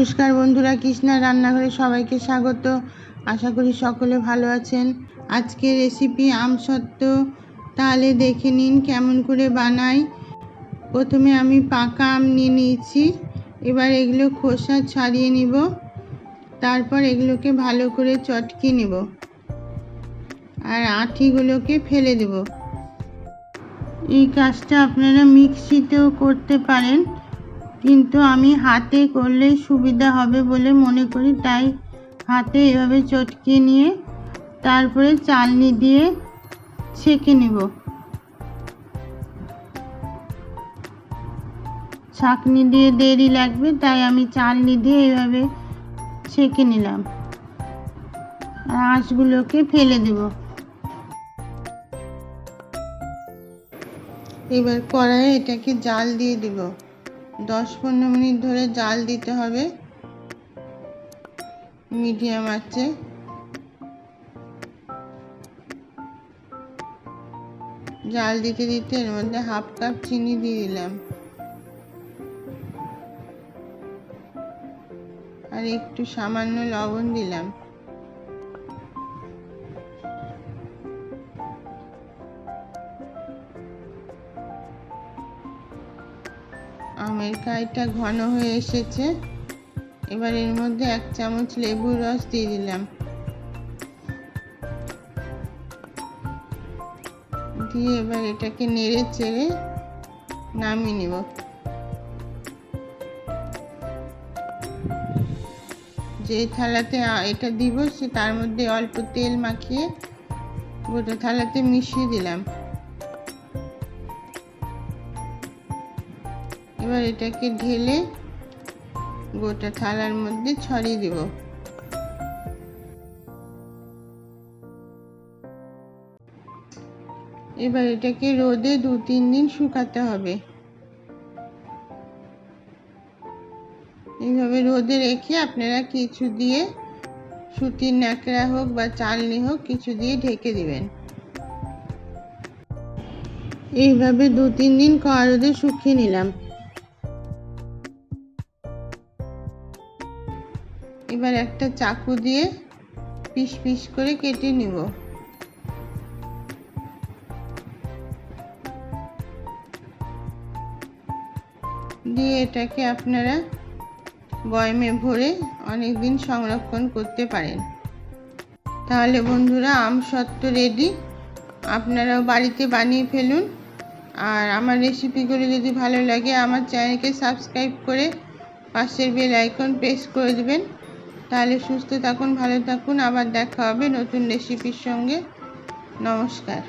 নমস্কার বন্ধুরা, কৃষ্ণা রান্নাঘরে সবাইকে স্বাগত। আশা করি সকলে ভালো আছেন। আজকে রেসিপি আমসত্ত্ব তাহলে দেখে নিন কেমন করে বানাই। প্রথমে আমি পাকা আম নিয়ে নিয়েছি। এবার এগুলো খোসা ছাড়িয়ে নিব। তারপর এগুলোকে ভালো করে চটকে নেব। আর আঠিগুলোকে ফেলে দেব। এই কাজটা আপনারা মিক্সিতেও করতে পারেন। কিন্তু আমি হাতে করলে সুবিধা হবে বলে মনে করি, তাই হাতে এভাবে চটকে নিয়ে তারপরে চালনি দিয়ে ছেঁকে নেব। ছাঁকনি দিয়ে দেরি লাগবে, তাই আমি চালনি দিয়ে এভাবে ছেঁকে নিলাম। আর আঁশগুলোকে ফেলে দেব। এবার কড়াইয়ে এটাকে জাল দিয়ে দিব। দশ পনেরো মিনিট ধরে জাল দিতে হবে। মিডিয়াম আছে। জাল দিতে দিতে এর মধ্যে হাফ কাপ চিনি দিয়ে দিলাম। আর একটু সামান্য লবণ দিলাম। আমের কাইটা ঘন হয়ে এসেছে। এবার এর মধ্যে এক চামচ লেবুর রস দিয়ে দিলাম। দিয়ে এবার এটাকে নেড়ে চেড়ে নামিয়ে নেব। যে থালাতে এটা দিব, সে তার মধ্যে অল্প তেল মাখিয়ে গোটা থালাতে মিশিয়ে দিলাম। এবার এটাকে ঢেলে গোটা থালার মধ্যে ছড়িয়ে দেব। এবার এটাকে রোদে দু তিন দিন শুকাতে হবে। এইভাবে রোদে রেখে আপনারা কিছু দিয়ে সুতির ন্যাকড়া হোক বা চালনি হোক কিছু দিয়ে ঢেকে দিবেন। এইভাবে দু তিন দিন কড়া রোদে শুকিয়ে নিলাম। এবার একটা চাকু দিয়ে পিস পিস করে কেটে নিব। দিয়ে এটাকে আপনারা বয়মে ভরে অনেক দিন সংরক্ষণ করতে পারেন। তাহলে বন্ধুরা, আম সত্ত্ব রেডি আপনারাও বাড়িতে বানিয়ে ফেলুন। আর আমার রেসিপিগুলো যদি ভালো লাগে, আমার চ্যানেলকে সাবস্ক্রাইব করে পাশের বেল আইকন প্রেস করে দেবেন। তাহলে সুস্থ থাকুন ভালো থাকুন। আবার দেখা হবে নতুন রেসিপির সঙ্গে। নমস্কার।